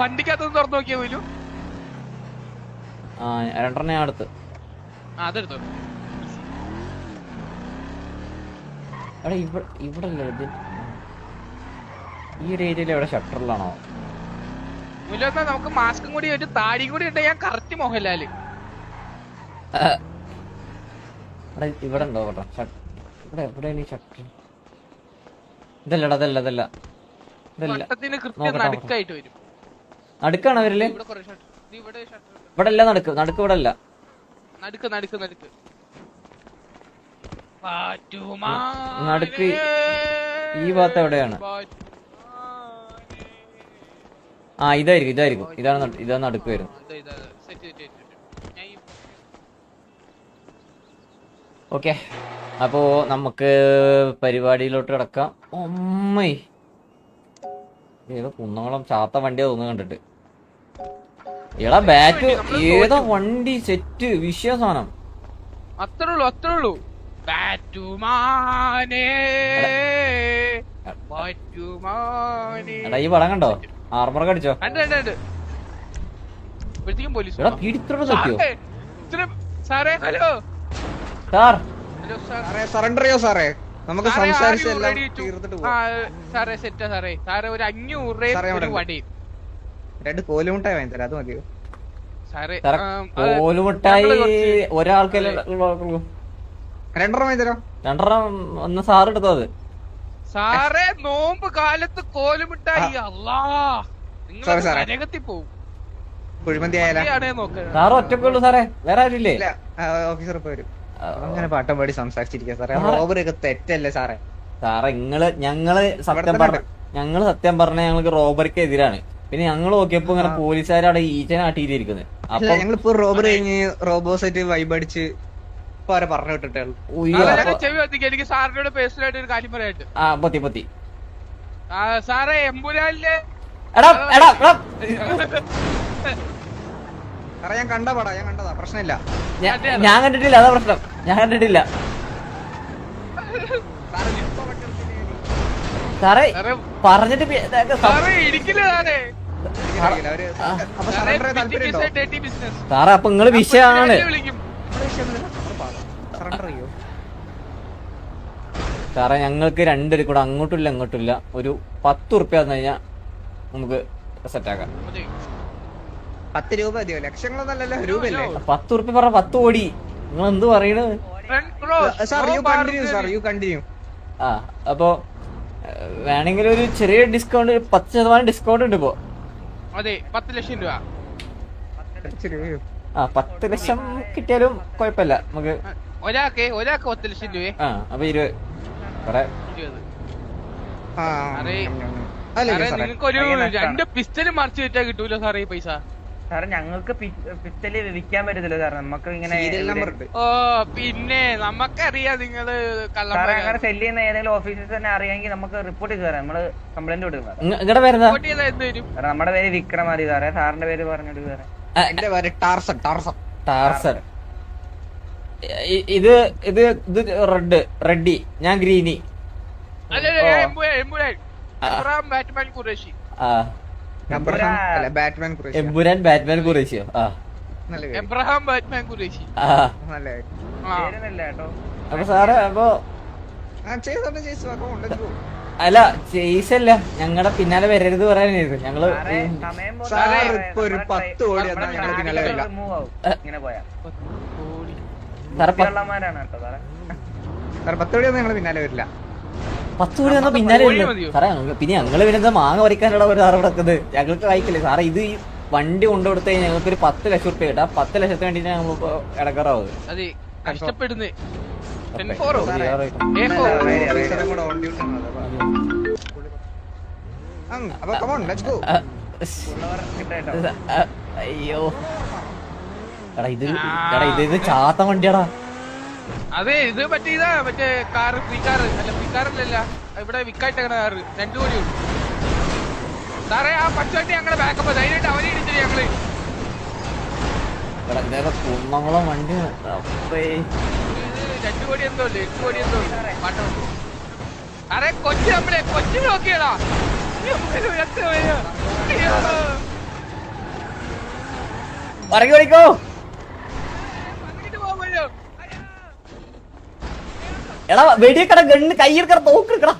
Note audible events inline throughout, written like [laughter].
വണ്ടിക്കകത്തൊന്ന് തുറന്നു നോക്കിയാ പോലും? ആ രണ്ടെണ്ണം അടുത്ത്. അതെടുത്തോ. എടാ ഇവിടെ ഇവിടെ അല്ലേ ഇത് ഈ ഒരു ഏരിയയിൽ എവിടെ ഷട്ടറിലാണോ? മുല്ലെന്നാ നമുക്ക് മാസ്കും കൂടി ഒരു താടിയും കൂടി ഉണ്ട്. ഞാൻ കറക്റ്റ് മോഹൻലാൽ. ഇവിടെ ഉണ്ടോ? കേട്ടോ ഇവിടെ എവിടെയാണ് ഈ ഷട്ടർ ഇതല്ലടാ അതല്ല അതല്ല ഇതല്ല. വട്ടത്തിന് കൃത്യം നടുക്കായിട്ട് വരും. നടുക്കാണ് അവരിൽ? ഇവിടെ അല്ല നടുക്ക്. നടുക്ക് ഇവിടെ അല്ല നടുക്ക് നടുക്ക്. നടുക്ക് നടുക്ക് ഈ ഭാഗത്ത് എവിടെയാണ്? ആ ഇതായിരിക്കും ഇതായിരിക്കും. ഇതാണ് ഇതാ ഇതാണ് നടുക്ക് വരുന്നത്. ഓക്കെ. അപ്പോ നമുക്ക് പരിപാടിയിലോട്ട് കിടക്കാം. ഒമ്മേ ഏതോ കുന്നോളം ചാത്ത വണ്ടിയാ തോന്നുന്നു കണ്ടിട്ട്. എടാ ബാറ്റ് ഏതോ വണ്ടി സെറ്റ് വിഷയ സാധനം. അത്രേ ഉള്ളൂ അത്രേ ഉള്ളൂ എടാ ഈ പടം കണ്ടോ? ആർമറൊക്കെ അടിച്ചോ? എടാ പീഡിത്തോടെ സാറേ, ഇത്ര- സാറേ ഹലോ. സാർ. ഹലോ സാർ സാറേ സറണ്ടർ ചെയ്യോ സാറേ. നമുക്ക് സംസാരിച്ചെല്ലാം തീർത്തിട്ട് പോവാം. സാറേ സെറ്റാ സാറേ. സാറേ ഒരു അഞ്ഞൂറ് സാറേ, ഒരു വടിയും രണ്ട് കോലുമുട്ടായി വാങ്ങി തരാം അത് മതിയോ? സാറേ സാറേ കോലുമിട്ടായി ഒരാൾക്കല്ലേ ഉള്ളൂ രണ്ടെണ്ണം വാങ്ങി തരാം. രണ്ടെണ്ണം ഒന്ന് സാർ എടുത്തോ അത്? സാറേ നോമ്പ് കാലത്ത് കോലുമിട്ടായി. അല്ലാ നിങ്ങൾ സാറേ, സാറേ. നരകത്തിൽ പോവും. കുഴിമന്തി ആയാലോ? ആണേ ഒറ്റക്കുള്ളൂ സാറേ വേറെ ആരും ഇല്ലേ ഓഫീസർ പോയി വരും. അങ്ങനെ പാട്ടം പാടി സംസാരിച്ചിരിക്കാം സാറേ. റോബറി ഒക്കെ തെറ്റല്ലേ സാറേ? സാറേ നിങ്ങൾ ഞങ്ങൾ സത്യം പറഞ്ഞ ഞങ്ങൾ സത്യം പറഞ്ഞ ഞങ്ങൾക്ക് റോബറിക്ക് എതിരാണ് പിന്നെ ഞങ്ങൾ നോക്കിയപ്പോ ഇങ്ങനെ പോലീസുകാരവിടെ ഈച്ചനെ ആട്ടിയിരിക്കുന്നത് അപ്പൊ ഞങ്ങളിപ്പോ റോബറി കഴിഞ്ഞ് റോബോസായിട്ട് വൈബ് അടിച്ച് പറഞ്ഞു വിട്ടിട്ടേ എനിക്ക് സാറിനോട് ഒരു കാര്യം പറയായിട്ട് ആ പൊത്തി പൊത്തി. സാറേ എമ്പുരാനിലെ എടാ എടാ. സാറേ ഞാൻ കണ്ട പടാ ഞാൻ കണ്ടതാ. പ്രശ്നമില്ല. ഞാൻ കണ്ടിട്ടില്ല അതാ പ്രശ്നം. ഞാൻ കണ്ടിട്ടില്ല. സാറേ സാറേ പറഞ്ഞിട്ട് സാറേ അപ്പൊ സറണ്ടർ താല്പര്യം ബിസിനസ് സാറേ അപ്പൊ നിങ്ങൾ വിഷയാണ് സാറേ ഞങ്ങൾക്ക് രണ്ടു കൂടെ അങ്ങോട്ടും ഇല്ല അങ്ങോട്ടും ഇല്ല. ഒരു പത്ത് ഉറുപ്പ്യ തന്നു കഴിഞ്ഞാൽ നമുക്ക് സെറ്റാക്കാം. പത്ത് രൂപ മതിയോ? ലക്ഷങ്ങളൊന്നല്ലല്ലോ രൂപയല്ലേ? പത്ത് ഉറുപ്പ്യ പറ പത്ത് കോടി. നിങ്ങൾ എന്ത് പറയണത് sir you continue. Sir you continue ആ അപ്പോ വേണമെങ്കിൽ ഒരു ചെറിയ ഡിസ്കൗണ്ട് പത്ത് ശതമാനം ഡിസ്കൗണ്ട് ഉണ്ട് ഇപ്പോ. അതെ പത്ത് ലക്ഷം രൂപ. ആ പത്ത് ലക്ഷം കിട്ടിയാലും കുഴപ്പമില്ല. നമുക്ക് ഒരാൾക്ക് ഒരാൾക്ക് പത്ത് ലക്ഷം രൂപ ആ അപ്പൊ ഇരുപത്. കുറെ നിങ്ങൾക്ക് ഒരു രണ്ട് പിസ്റ്റലും മറിച്ച് വെച്ചാൽ കിട്ടൂല സാറേ ഈ പൈസ? സാറേ ഞങ്ങൾക്ക് പിസ്റ്റൽ വിൽക്കാൻ പറ്റത്തില്ല സാറേ. നമുക്ക് ഇങ്ങനെ ഓ പിന്നെ നമുക്കറിയാം നിങ്ങൾ സാറേ അങ്ങനെ സെല്ല് സെൽ ചെയ്യുന്ന ഏതെങ്കിലും ഓഫീസേഴ്സ് തന്നെ അറിയാമെങ്കിൽ നമുക്ക് റിപ്പോർട്ട് ചെയ്ത് തരാം. നമ്മൾ കംപ്ലൈന്റ് കൊടുക്കും നമ്മുടെ പേര് വിക്രമാരി സാറേ. സാറിന്റെ പേര് പറഞ്ഞിട്ട് സാറേ. എന്റെ പേര് ടാർസൺ ടാർസൺ. ടാർസൺ. ഇത് ഇത് ഇത് റെഡ് റെഡി ഞാൻ ഗ്രീനി. ബാറ്റ്മാൻ ആ. അബ്രഹാം അല്ല ബാറ്റ്മാൻ കുറേശ്യോ ആ. നല്ല പേര്. എബ്രഹാം ബാറ്റ്മാൻ ഖുറേഷി ആ. നല്ല പേര്. ആ. പേരൊന്നുമില്ല കേട്ടോ. അപ്പൊ സാറ് അപ്പൊ അപ്പൊ ഉണ്ടെങ്കിൽ അല്ല ചെയ്സല്ല ഞങ്ങളുടെ പിന്നാലെ വരരുത് പറയാനായിരുന്നു. ഞങ്ങൾ സാറേ സമയം പോകുന്ന സാർ സാറേ, ഇപ്പൊ ഒരു നമ്മുടെ പത്ത് ട്രൈ- കോടി നമ്മുടെ തന്നാ ഞങ്ങൾ പിന്നാലെ വരില്ല. പത്ത് മണി വന്നാൽ പിന്നാലെ. സാറേ പിന്നെ ഞങ്ങൾ പിന്നെ എന്താ മാങ്ങ പറിക്കാനുള്ള ഒരു സാറ് കിടക്കുന്നത് ഞങ്ങൾക്ക് വായിക്കില്ലേ സാറേ ഇത് ഈ വണ്ടി കൊണ്ടുകൊടുത്ത് കഴിഞ്ഞാൽ ഞങ്ങൾക്ക് ഒരു പത്ത് ലക്ഷം റുപ്യ കിട്ടാം. പത്ത് ലക്ഷത്തിന് വേണ്ടിട്ട് ഞങ്ങൾ ഇടക്കാറാവുന്നത്. അതെ കഷ്ടപ്പെടുന്നേ. ടെൻ ഫോറോ ഫോർ ഓഫീസറും കൂടെ on duty ആണ്. അപ്പൊ- ഉം, അപ്പൊ come on, let's go. ഉള്ളവർ കിട്ടോ അയ്യോ. എടാ ഇത് എടാ ഇത് ഇത് ചാത്ത വണ്ടിയാടാ. അതെ ഇത് മറ്റേ ഇതാ മറ്റേ കാറ് ഫ്രീ കാർ അല്ല ഫ്രീ കാറല്ലല്ല ഇവിടെ വിക്കായിട്ടേക്കണ കാറ്. രണ്ടു കോടി ഉള്ളു. സാറേ ആ പച്ചവണ്ടി ഞങ്ങളെ ബാക്കപ്പ് ധൈര്യമായിട്ട് അവനെ ഇടിച്ചിട്ട് ഞങ്ങൾ. കുന്നംകുളം വണ്ടി? രണ്ടു കോടി എന്തോ അല്ലേ? എട്ട് കോടി എന്തോ പാട്ടോ സാറേ കൊച്ചു നമ്മളെ കൊച്ചു നോക്കിയടാ പറയോ എത്ര ഓടിക്കോ എടാ വെടിയക്കട ഗണ്ണ് കയ്യെടുക്കട തോക്കെടുക്കടാ.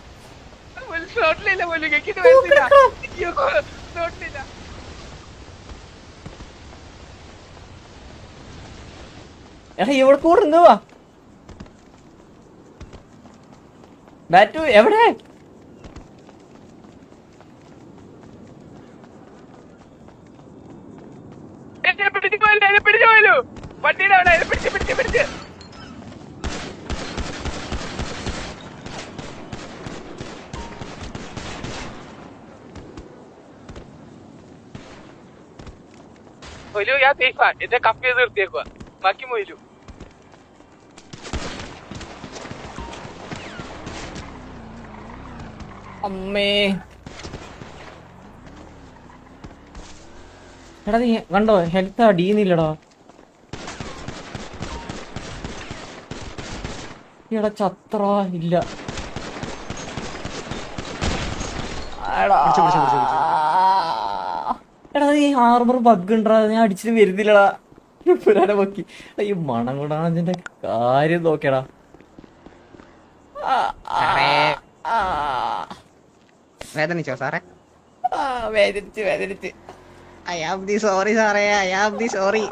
എടാ ഇവിടെ കൂടെ എന്തുവാ ബാറ്റു എവിടെ? പിടിച്ചു പോയല്ലോ പിടിച്ചു പോയല്ലോ വണ്ടിയുടെ അവിടെ പിടിച്ച് പിടിച്ച് പിടിച്ച്. മൊയിലു ഞാൻ സേഫാ എന്നെ കപ്പ് ചെയ്ത് നിർത്തിയേക്കുക ബാക്കി മൊയിലു അമ്മേ. എടാ നീ കണ്ടോ? ഹെൽത്ത് അടിയുന്നില്ലടാ. എടാ ചത്ര ഇല്ല. എടാ എടാ ഈ ഹാർബർ ബഗ് ഉണ്ടാ ഞാൻ അടിച്ചിട്ട് വരുന്നില്ലടാ. പുരാനെ പൊക്കി. ഈ മണം കൊണ്ടാണ് കാര്യം നോക്കടാ. വേദനിച്ചോ സാറേ? വേദനിച്ച് വേദനിച്ച്. I am the sorry. സാറേ ഐ ആം ദി സോറി.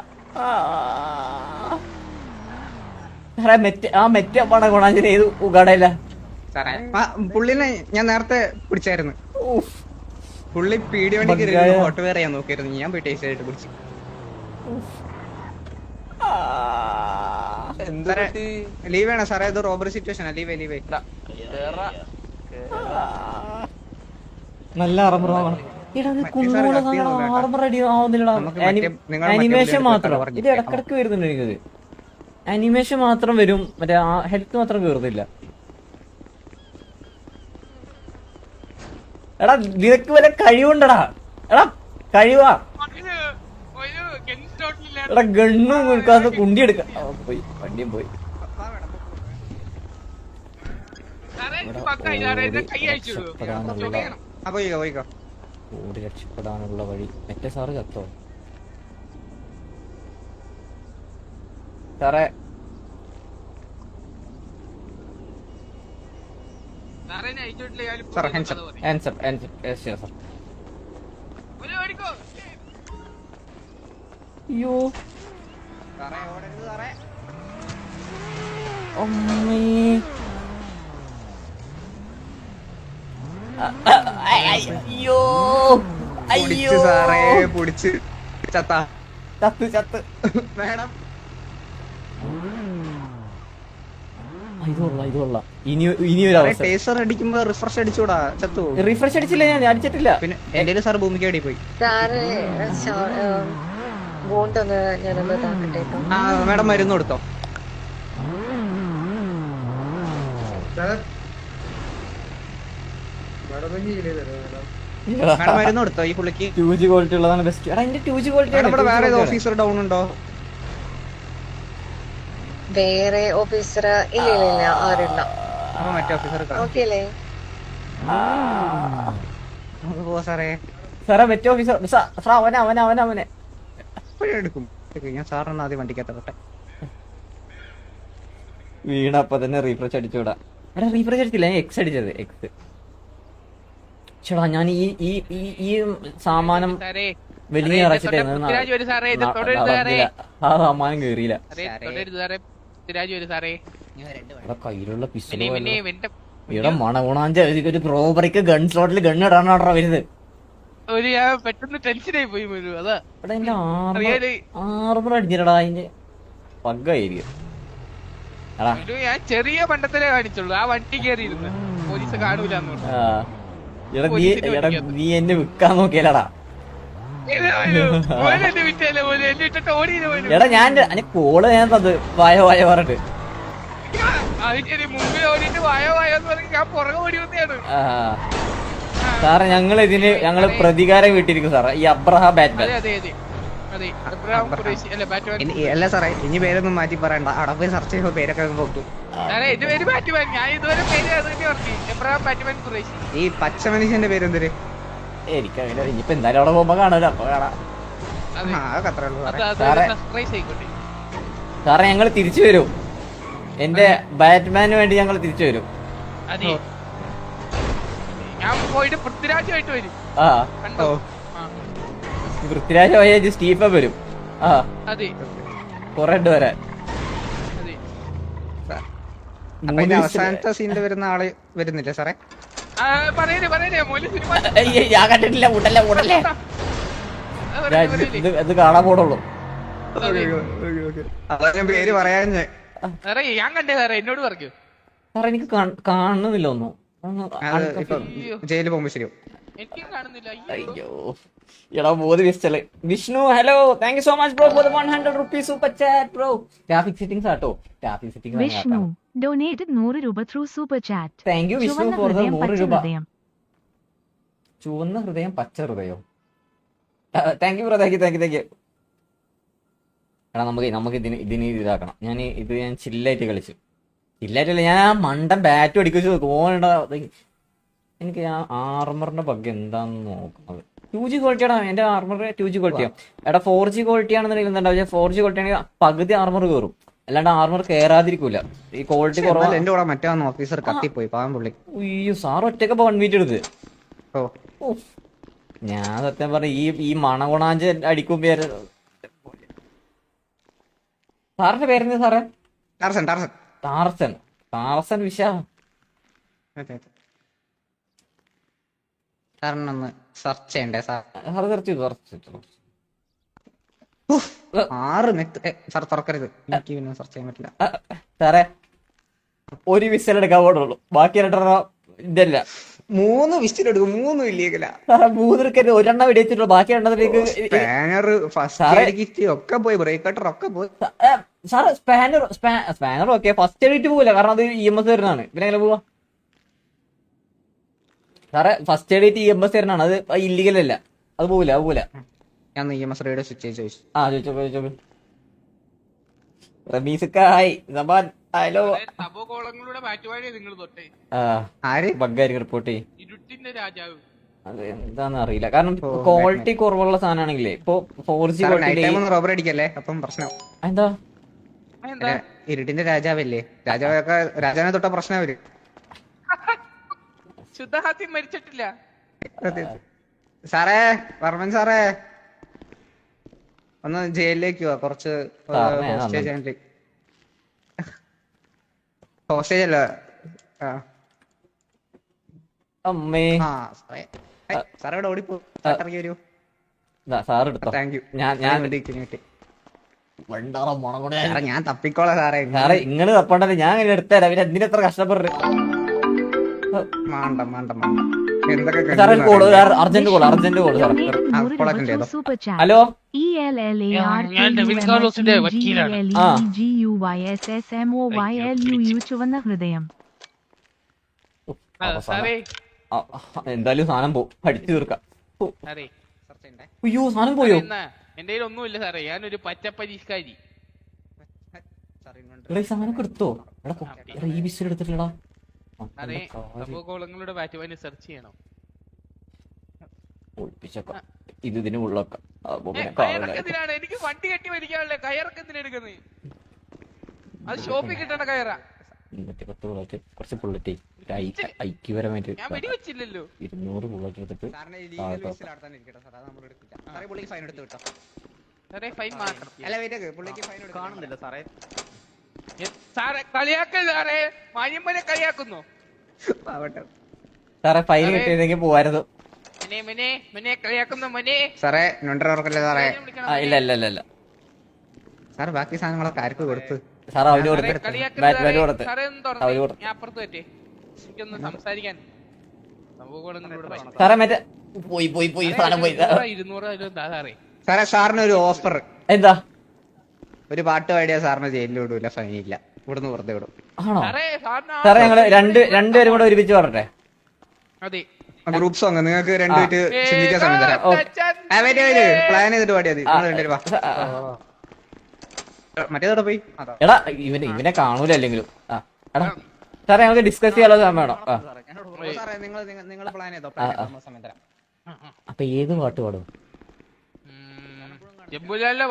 സാറേ മെറ്റ് ആ മെറ്റ് പണ ഗുണാഞ്ചന ഏത് ഉഗാടയില്ല സാറേ പുള്ളിനെ ഞാൻ നേരത്തെ പിടിച്ചായിരുന്നു. പുള്ളി പീടി വണ്ടി കയറി ബഗ്ഗായ. ഫോട്ടോ വേറെ ചെയ്യാൻ നോക്കിയിരുന്നു. ഞാൻ പോയി ടേസ്റ്റ് ആയിട്ട് കുടിച്ചു. ലീവ് വേണം? സാറേ ഇത് റോബറി സിറ്റുവേഷൻ ലീവ് ലീവ്. നല്ല മറ്റേ അനിമേഷൻ മാത്രം. ഇത് ഇടക്കിടക്ക് വരുന്നുണ്ട് എനിക്കത്. അനിമേഷൻ മാത്രം വരും. മറ്റേ ഹെൽത്ത് മാത്രം കേറുന്നില്ല. എടാ നിനക്ക് വരെ കഴിവുണ്ടടാ. എടാ കഴിവാ. എടാ ഗണ്ണും കൊടുക്കാതെ കുണ്ടി എടുക്ക. പോയി വണ്ടിയും പോയി. ഓടി രക്ഷപ്പെടാനുള്ള വഴി. മറ്റേ സാറ് ചത്തോ? സാറേ സാറേ sir, hands up. Answer answer yes yes sir അയ്യോ. അമ്മേ. അയ്യോ. അയ്യോ. പിടിച്ച് സാറേ പിടിച്ച് ചത്ത. ചത്ത് ചത്ത്. മേഡം ഇത് കൊള്ളാം ഇത് കൊള്ളാം. ഇനി ഇനി ഒരു അവസരം ടേസർ അടിക്കുമ്പോ റിഫ്രഷ് അടിച്ചൂടാ ചത്തു റിഫ്രഷ് അടിച്ചില്ല ഞാൻ അടിച്ചിട്ടില്ല. പിന്നെ എന്റെ സാർ ഭൂമിക്ക് അടി പോയി. സാറ് വോണ്ട് ഞാനൊന്ന് ഇതാക്കട്ടെ ആ മേഡം മരുന്ന് കൊടുത്തോ. മേഡം മരുന്ന് കൊടുത്തോ ഈ പുള്ളിക്ക്? ടൂ ജി ക്വാളിറ്റി ഉള്ളതാണ് ബെസ്റ്റ് എടാ എന്റെ ടു ജി ക്വാളിറ്റി വേറെ ഓഫീസർ ഡൗൺ ഉണ്ടോ? വേറെ ഓഫീസർ ഇല്ല ഇല്ല ഇല്ല ആരുമില്ല. അപ്പൊ മറ്റേ ഓഫീസർ ഓക്കെ അല്ലേ നമുക്ക് പോവാ സാറേ. സാറേ മറ്റേ ഓഫീസർ സാർ അവനെ അവനെ അവനെ അവനെ. എപ്പോഴും എടുക്കും? എടുക്കും. ഞാൻ സാറിന് ആദ്യം വണ്ടിക്കകത്തോട്ടെ വീണ അപ്പൊ തന്നെ റീഫ്രഷ് അടിച്ചുവിടാ എടാ റീഫ്രഷ് അടിച്ചില്ല. ഞാൻ എക്സ് അടിച്ചത് എക്സ് ചേടാ ഞാൻ ഈ ഈ സാമാനം വലിയ ഇറച്ചിട്ടായിരുന്നു. ആ സാമാനം കേറിയില്ല പൃഥ്വിരാജ് വരും സാറേ. കയ്യിലുള്ള ഇവിടെ മണഗുണാഞ്ച ഒരു പ്രോബറിക്ക് ഗൺ സ്ലോട്ടിൽ ഗൺ ഇടാനാണോ വരുന്നത്. ഒരു ഞാൻ പെട്ടെന്ന് ടെൻഷനായി പോയി മുരു അതാ. ആർമർ അടിച്ചിട്ടടാ അതിന്റെ. പഗ്ഗായിരിക്കും ഞാൻ ചെറിയ പണ്ടത്തിലേ കാണിച്ചുള്ളൂ. ആ വണ്ടി കയറിയിരുന്നു പോലീസ് കാണൂല ആ. എടാ നീ എടാ നീ എന്നെ വിൽക്കാൻ നോക്കിയല്ലടാ [laughs] എടാ ഞാൻ അനി കോൾ ഞാൻ തത് വായ വായ പറഞ്ഞിട്ട്. അതിന്റെ മുമ്പിൽ ഓടിയിട്ട് വായോ വായോ എന്ന് പറഞ്ഞ് പുറകെ ഓടി വന്നെയാണ് ആ. സാറേ ഞങ്ങൾ ഇതിന് ഞങ്ങൾ പ്രതികാരം വിട്ടിരിക്കും സാറേ. ഈ അബ്രഹാം ബാറ്റ്മാൻ. അതെ അതെ അതെ. അതെ അബ്രഹാം ഖുറേഷി അല്ല സാറേ ഇനി പേരൊന്നും മാറ്റി പറയണ്ട. അവിടെ പോയി സെർച്ച് ചെയ്യുമ്പോ പേരൊക്കെ ഖുറേഷി ഈ പച്ച മനുഷ്യന്റെ പേരെന്തൊരു എനിക്കങ്ങനെ ഇനിയിപ്പോ എന്തായാലും അവിടെ പോകുമ്പോ കാണാലോ അപ്പൊ കാണാം. സാറേ. ഞങ്ങൾ തിരിച്ചു വരും. എന്റെ ബാറ്റ്മാന് വേണ്ടി ഞങ്ങൾ തിരിച്ചു വരും. അതെ. ഞാൻ പോയിട്ട് പൃഥ്വിരാജുമായിട്ട് വരും. ആ. കണ്ടോ? ആ, പൃഥ്വിരാജ് പോയ സ്റ്റീഫ വരും. ആ. അതെ. കൊറേ ഉണ്ട് വരാൻ അവസാനത്തെ സീനിൽ വരുന്ന ആൾ വരുന്നില്ല സാറേ? ഞാൻ കണ്ടിട്ടില്ല. ഉടല്ലേ ഉടല്ലേ ഇത് കാണാൻ പോടുള്ളൂ പേര് പറയാൻ ഞാൻ. ഞാൻ കണ്ടേ സാറേ എന്നോട് പറഞ്ഞു. സാറേ എനിക്ക് കാണ്- കാണുന്നില്ല ഒന്നും. ജയിലിൽ പോകുമ്പോ ശരിയോ എനിക്കും കാണുന്നില്ല അയ്യോ. അയ്യോ. എടാ ബോധി വിസ്റ്റൽ Vishnu hello thank you so much bro for one hundred rupees super chat bro traffic settings ആട്ടോ. ട്രാഫിക് വിഷ്ണു സെറ്റിംഗ്സ് ഡൊനേറ്റഡ് നൂറ് രൂപ through super chat thank you Vishnu for the നൂറ് രൂപ. ഹൃദയം. ചുവന്ന ഹൃദയം പച്ച ഹൃദയം. Thank you bro thank you thank you thank you എടാ നമുക്ക് നമുക്ക് ഇതിന് ഇതിന് ഇതാക്കണം. ഞാൻ ഇത് ഞാൻ ചില്ലായിട്ട് കളിച്ചു. ചില്ലായിട്ടല്ല ഞാൻ ആ മണ്ടൻ ബാറ്റ് അടിച്ചു ഓണ എനിക്ക് ആ ആർമറിന്റെ ബഗ് എന്താന്ന് നോക്കുന്നത് ടു ജി ക്വാളിറ്റിയാണ് എന്റെ ആർമർ ടു ജി ക്വാളിറ്റിയാണ് എടാ ഫോർ ജി ക്വാളിറ്റി ആണെന്നുണ്ടെങ്കിൽ എന്താ ഫോർ ജി ക്വാളിറ്റി ആണെങ്കിൽ പകുതി ആർമർ കയറും അല്ലാണ്ട് ആർമർ കയറാതിരിക്കൂല ഈ ക്വാളിറ്റി കുറവാണ് എന്റെ കൂടെ മറ്റേ ഓഫീസർ കത്തിപ്പോയി പാവം പുള്ളി. അയ്യോ സാർ ഒറ്റയ്ക്ക് വൺ വീറ്റ് എടുത്ത്. ഞാൻ സത്യം പറഞ്ഞ ഈ ഈ മണകുണാഞ്ച് അടിക്കുമ്പോ പേര് സാറിന്റെ പേരെന്താ സാറേ? Tarzan Tarzan. ടാർസൻ. ടാർസൻ വിശ. അതെ, അതെ. സാറിന് ഒന്ന് സെർച്ച് ചെയ്യണ്ടേ സാർ സെർച്ച് ചെയ്തു സെർച്ച് ചെയ്തു. ആറ് നെറ്റ് സാർ തുറക്കരുത്. എനിക്ക് പിന്നെ സെർച്ച് ചെയ്യാൻ പറ്റില്ല. സാറെ ഒരു വിസൽ എടുക്കാൻ പാടുള്ളൂ ബാക്കി രണ്ടെണ്ണം ഇതല്ല. മൂന്ന് വിസിൽ എടുക്കും മൂന്നും ഇല്ലേക്കില്ല. സാറേ മൂന്നിരക്കര് ഒരെണ്ണം വെടിവെച്ചിട്ടുള്ളൂ ബാക്കി എണ്ണത്തിലേക്ക് സ്പാനർ ഫസ്റ്റ് കിറ്റ് ഒക്കെ പോയി ബ്രേക്കട്ടർ ഒക്കെ പോയി. Sir spanner spanner okay first edit പോകില്ല കാരണം അത് ഇ എം എസ് വരുന്നതാണ്. പിന്നെ എങ്ങനെ പോവാ? സാറേ first edit E M S തരണാണ് അത് ഇല്ലീഗൽ അല്ല. അത് പോകില്ല അത് പോകില്ല ഞാൻ E M S radio switch ചെയ്ത് ചോദിച്ചു. ആ ചോദിച്ചോ ചോദിച്ചോ സബാൻ ഹലോ. മാറ്റുവാഴി നിങ്ങൾ തൊട്ടേ. ആ ആര്? ബഗ്ഗായിരിക്കും റിപ്പോർട്ട് ചെയ്യും ഇരുട്ടിന്റെ രാജാവ്. അതെ എന്താന്ന് അറിയില്ല. കാരണം ക്വാളിറ്റി കുറവുള്ള സാധനമാണെങ്കിലേ ഇപ്പൊ ഫോർ ജി ടൈം റോബർ അടിക്കല്ലേ? അപ്പം പ്രശ്നം. എന്താ എന്താ ഇരുട്ടിന്റെ രാജാവല്ലേ? രാജാവൊക്കെ രാജാവിനെ തൊട്ട പ്രശ്നം അവർ. ശുദ്ധഹാസ്യം മരിച്ചിട്ടില്ല. സാറേ വർമ്മൻ സാറേ. ഒന്ന് ജയിലിലേക്ക് പോവാ കുറച്ച് ഞാൻ ഹോസ്റ്റേജ് ആയിട്ട്. ഹോസ്റ്റേജ് അല്ല ആ. അമ്മേ. ആ സാറേ. ഹൈ, സാറേ ഇവിടെ ഓടിപ്പോ ഇറങ്ങി വരൂ. സാർ എടുത്തോ. Thank you. ഞാൻ തപ്പിക്കോളാം സാറേ. സാറേ ഇങ്ങനെ തപ്പണ്ടല്ലേ ഞാൻ എടുത്തരാം. പിന്നെ എന്തിനെത്ര കഷ്ടപ്പെടുന്നത് മാണ്ട മാണ്ട മാണ്ട ഹലോ ചുവന്ന ഹൃദയം എന്തായാലും സാധനം പോ പഠിച്ചു തീർക്കാം അയ്യോ സാധനം പോയോ എന്റെ കയ്യിൽ ഒന്നുമില്ല സാറേ ഞാനൊരു പച്ച പരിഷ്കാരി സാറേ, ഇങ്ങോട്ട്. എടാ ഈ സാധനം എടുത്തോ എടാ ഈ ബിസിൽ എടുത്തിട്ടില്ലടാ സാറേ തപോ കോളങ്ങളുടെ ബാറ്റുവാനി സെർച്ച് ചെയ്യണം. ഒളിപ്പിച്ചേക്കാം. ഇത് ഇതിന് ഉള്ളൊക്കെ. എനിക്ക് വണ്ടി കെട്ടി വെക്കാനല്ലേ കയറൊക്കെ എന്തിനാ എടുക്കുന്നത് അത് ഷോപ്പിൽ കിട്ടണ കയറാ. ഇന്നത്തെ പത്ത് ബുള്ളറ്റ് കുറച്ച് ബുള്ളറ്റ് ഐക്യപരമായിട്ട് ഇരുന്നൂറ് ബുള്ളറ്റ് എടുത്തിട്ട് സാറിനെ ഈ legal whistle നടത്താനിരിക്കട്ടെ സർ അത് നമ്മൾ എടുക്കില്ല. സാറേ, പുള്ളിക്ക് ഫൈൻ എടുത്ത് വിട്ടോ. സാറേ ഫൈൻ മാത്രം അല്ല, വെയിറ്റ് ആക്ക്, പുള്ളിക്ക് ഫൈൻ കാണുന്നില്ല സാറേ. സാറേ കളിയാക്കൽ സാറേ. മാന്യമ്മനെ കളിയാക്കുന്നു. സാറേ ഫൈൻ. കിട്ടിയിരുന്നെങ്കിൽ പോവായിരുന്നു. മനെ മനെ മനെ കളിയാക്കുന്ന മനെ. സാറേ നൊണ്ടര ഓർക്കല്ലേ സാറേ? ആ ഇല്ല ഇല്ല ഇല്ല ഇല്ല. സാർ ബാക്കി സാധനങ്ങളൊക്കെ ആർക്ക് കൊടുത്ത്? സാർ കൊടുത്ത്. കൊടുത്ത്. അവർ കൊടുത്ത്. അപ്പുറത്ത് പറ്റേ. എനിക്കൊന്ന് സംസാരിക്കാൻ. സാറേ മറ്റേ പോയി പോയി പോയി സാധനം പോയി. ഇരുന്നൂറ് സാറേ? സാറിന് ഒരു ഓഫർ. എന്താ? ഒരു പാട്ട് പാടിയാ സാറിന് ജയിലിൽ വിടൂല ഫൈനില്ല ഇവിടുന്ന് വെറുതെ വിടും. ആണോ? സാറേ ഞങ്ങൾ രണ്ട് രണ്ടുപേരും കൂടെ ഒരുമിച്ച് പറഞ്ഞേ അതെ ഗ്രൂപ്പ് സോങ് നിങ്ങൾക്ക് രണ്ടുപേര് ചിന്തിക്കാൻ സമയം തരാം. വേദാന്തച്ചൻ വെയിറ്റ് വെയിറ്റ് പ്ലാൻ ചെയ്തിട്ട് പാടിയാ മതി. രണ്ട് രണ്ടുപേരും മറ്റേതോടെ പോയി? എടാ ഇവനെ ഇവനെ കാണൂല അല്ലെങ്കിലും. ആ എടാ. സാറേ ഞങ്ങൾക്ക് ഡിസ്കസ് ചെയ്യാനുള്ള സമയം വേണം. ആ. സാറേ നിങ്ങൾ നിങ്ങൾ പ്ലാൻ ചെയ്തോ? പ്ലാൻ ചെയ്തോ? സമയം തരാം. അപ്പൊ ഏത് പാട്ട് പാടും? ഉം,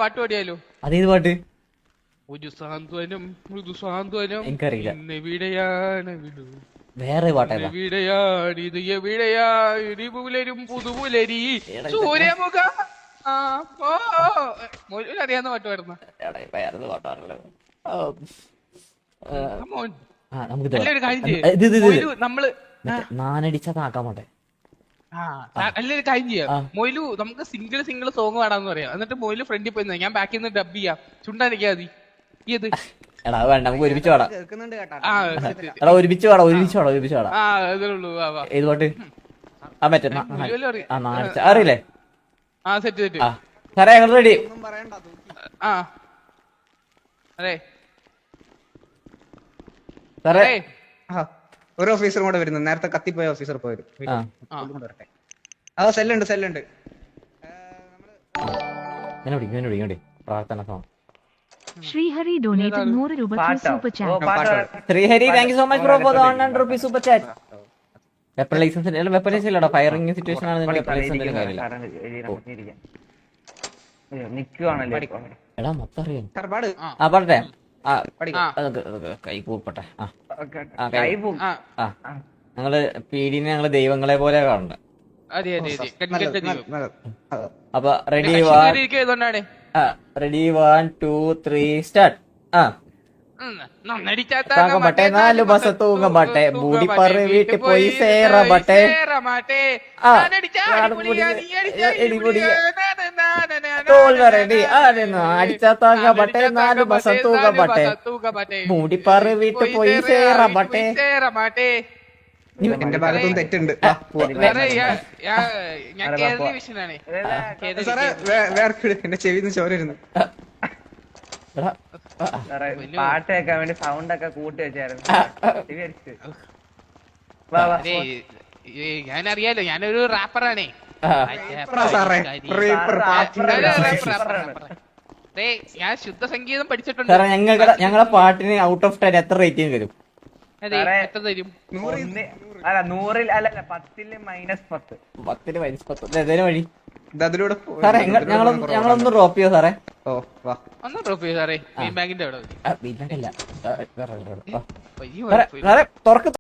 പാട്ട് പാടിയാലോ? അതേത് പാട്ട്? വേറെ എവിടെയാണ് ഇത് എവിടെയാണ് പുലരും പുതുപുലരി. സൂര്യമുഖ. അറിയാവുന്ന പാട്ട് പാടുന്ന. നമ്മൾ നാനടിച്ചതാക്കാൻ പോട്ടെ ആ, നല്ലൊരു കാര്യം ചെയ്യാം. മൊയിലു നമുക്ക് സിംഗിൾ സിംഗിൾ സോങ് പാടാന്ന് പറയാം. എന്നിട്ട് മൊയിലു ഫ്രണ്ടിൽ പോയി ഞാൻ ബാക്കിൽ നിന്ന് ഡബ് ചെയ്യാം. ചുണ്ടാനിക്കാ മതി. ഈ ഇത് എടാ അത് വേണ്ട നമുക്ക് ഒരുമിച്ച് പാടാം. എടാ ഒരുമിച്ച് പാടാം ഒരുമിച്ച് പാടാം ഒരുമിച്ച് പാടാം. ആ അതേ ഉള്ളൂ. വാ വാ. ഏത് പാട്ട്? ആ മറ്റേ അറിയില്ലേ? സാറേ ഞങ്ങൾ റെഡി ഒന്നും പറയണ്ട ആ. അതെ. സാറേ. ഒരു ഓഫീസർ കൂടെ വരുന്നു. നേരത്തെ കത്തിപ്പോയ ഓഫീസർ പോയത്. ആ. വരട്ടെ. ആ സെല്ലുണ്ട് സെല്ലുണ്ട്. ഞാൻ വിളിക്കും ഞാൻ വിളിക്കും പ്രാർത്ഥന സോങ്. ശ്രീഹരി ഡൊണേറ്റ് നൂറ് രൂപ super chat Srihari thank you so much bro for the 100 rupees super chat weapon licence അല്ല വെപ്പൺ ലൈസൻസ് ഇല്ലടാ. ഫയറിംഗ് സിറ്റുവേഷൻ ആണ് നിങ്ങൾ വെപ്പൺ ലൈസൻസ് കാര്യമില്ല നിക്കുവാണല്ലേ ഇപ്പൊ. എടാ മൊത്തം അറിയാം സാർ പാട്. ആ. പറഞ്ഞേ കൈ ആ. ഞങ്ങൾ പീഡിനെ ഞങ്ങൾ ദൈവങ്ങളെ പോലെ. അതെ. അപ്പൊ ready ready one two three start ആ. താങ്ക ബട്ടെ, നാല് ബസ് തൂങ്ങ ബട്ടെ, ബൂടി പറ വീട്ടിൽ പോയി സേറ ബട്ടെ. ആ, അടിപൊളി, അടിപൊളി. തോൽ അതെന്ന് അടിച്ച താങ്ക ബട്ടെ നാല് ബസ് തൂങ്ങ ബട്ടെ മൂടി പറ വീട്ടിൽ പോയി സേറ ബട്ടെ എന്റെ ഭാഗത്തും തെറ്റുണ്ട്. സാറേ വേ- വേർക്കിട് എന്റെ ചെവിന്ന് ചോരരുന്നു. പാട്ട് കേൾക്കാൻ വേണ്ടി സൗണ്ട് ഒക്കെ കൂട്ടി വെച്ചായിരുന്നു. വിചാരിച്ചു. വാ, വാ, ഞാൻ അറിയാലോ ഞാനൊരു റാപ്പറാണേ. ഞാൻ ശുദ്ധ സംഗീതം പഠിച്ചിട്ടുണ്ട്. ഞങ്ങളുടെ ഞങ്ങൾക്ക് ഞങ്ങളെ പാട്ടിന് ഔട്ട് ഓഫ് ടെൻ എത്ര റേറ്റിംഗ് തരും അല്ല നൂറിൽ അല്ല പത്തിൽ മൈനസ് പത്ത്. പത്തിൽ മൈനസ് പത്ത്. ഏതേലും വഴി. ഇത് അതിലൂടെ ഞങ്ങളൊന്ന് ഞങ്ങളൊന്ന് ഡ്രോപ്പ് ചെയ്യോ സാറേ? ഓ വാ. ഒന്ന് ഡ്രോപ്പ് ചെയ്യോ സാറേ. ബാങ്കിന്റെ അവിടെ തുറക്ക്